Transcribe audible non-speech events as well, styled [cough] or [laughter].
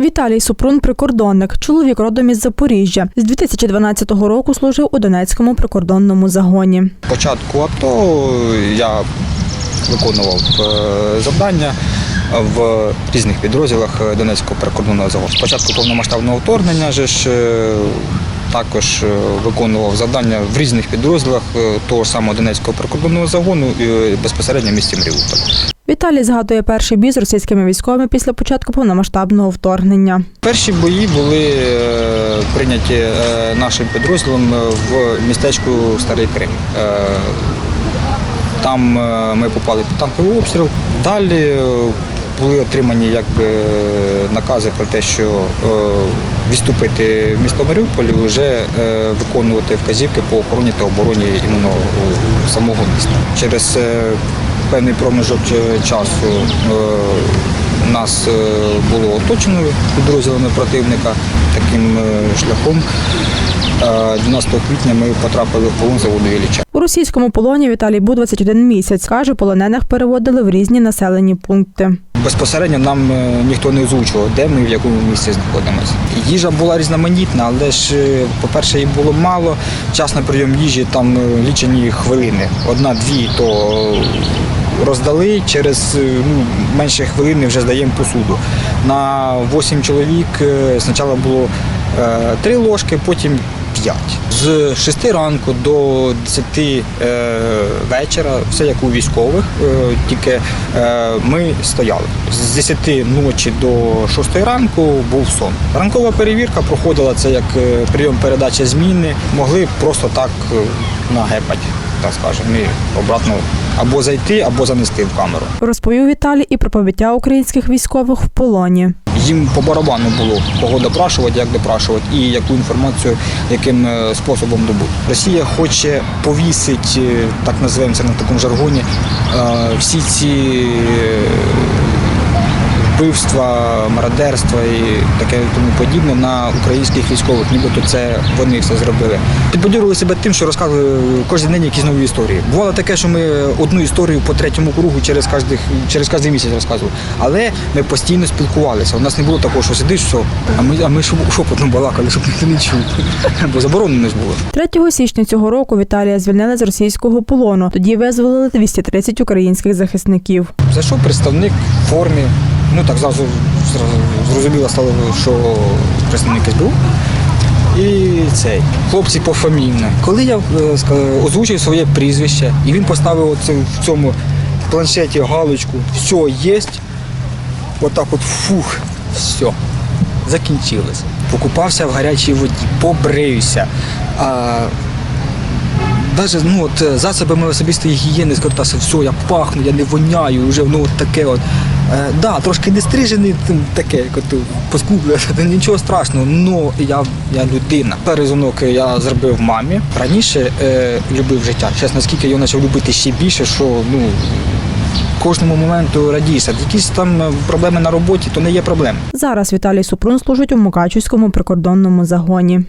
Віталій Супрун прикордонник, чоловік родом із Запоріжжя. З 2012 року служив у Донецькому прикордонному загоні. початку АТО я виконував е, завдання в різних підрозділах Донецького прикордонного загону. Спочатку повномасштабного вторгнення ж е, також е, виконував завдання в різних підрозділах того ж самого Донецького прикордонного загону і безпосередньо в місті Маріуполь. Віталій згадує перший бій з російськими військовими після початку повномасштабного вторгнення. Перші бої були е, прийняті е, нашим підрозділом в містечку Старий Крим. Е, Там е, ми попали під танковий обстріл. Далі е, були отримані якби, накази про те, що е, відступити в місто Маріуполь і вже е, виконувати вказівки по охороні та обороні іменно е, самого міста. Через е, певний проміжок е, часу е, нас е, було оточено підрозділами противника таким шляхом. Е, 12 квітня ми потрапили в полон заводу Ілліча. У російському полоні Віталій був 21 місяць. Каже, полонених переводили в різні населені пункти. Безпосередньо нам ніхто не озвучував, де ми в якому місці знаходимося. Їжа була різноманітна, але ж, по-перше, її було мало. Час на прийом їжі там лічені хвилини. Одна-дві, то роздали через е, ну, менше хвилини вже здаємо посуду. На 8 чоловік е, спочатку було е, три ложки, потім п'ять. З 6 ранку до 10 е, вечора, все як у військових, е, тільки е, ми стояли. З 10 ночі до 6 ранку був сон. Ранкова перевірка проходила це як прийом передачі зміни. Могли просто так нагепати, так скажемо, і обратно або зайти, або занести в камеру. Розповів Віталій і про побиття українських військових в полоні. Їм по барабану було кого допрашувати, як допрашувати і яку інформацію, яким е, способом добути. Росія хоче повісити, е, так називаємо це на такому жаргоні, е, всі ці вбивства, мародерства і таке тому подібне на українських військових, нібито це вони все зробили. Підбадьорили себе тим, що розказували кожен день якісь нові історії. Бувало таке, що ми одну історію по третьому кругу через кожний, через кожний місяць розказували. Але ми постійно спілкувалися. У нас не було такого, що сидиш, що а ми, а ми шепотом балакали, щоб ніхто не чув. [laughs] Бо заборонено ж було. 3 січня цього року Віталія звільнили з російського полону. Тоді визволили 230 українських захисників. Зайшов представник в формі. Ну так зразу зрозуміло стало, що представник СБУ. І цей хлопці пофамільно. Коли я е, озвучив своє прізвище, і він поставив оце в цьому планшеті галочку, все є, отак от фух, все, закінчилось. Покупався в гарячій воді, побриюся. А, Даже ну, от, е, засобами особистої гігієни скористався, все, я пахну, я не воняю, вже ну, от таке от. Е, да, трошки не стрижений, там, таке, як от поскублює, нічого страшного, але я, я людина. Перший я зробив мамі. Раніше е, любив життя. Зараз наскільки його почав любити ще більше, що ну, кожному моменту радієшся. Якісь там е, проблеми на роботі, то не є проблем. Зараз Віталій Супрун служить у Мукачівському прикордонному загоні.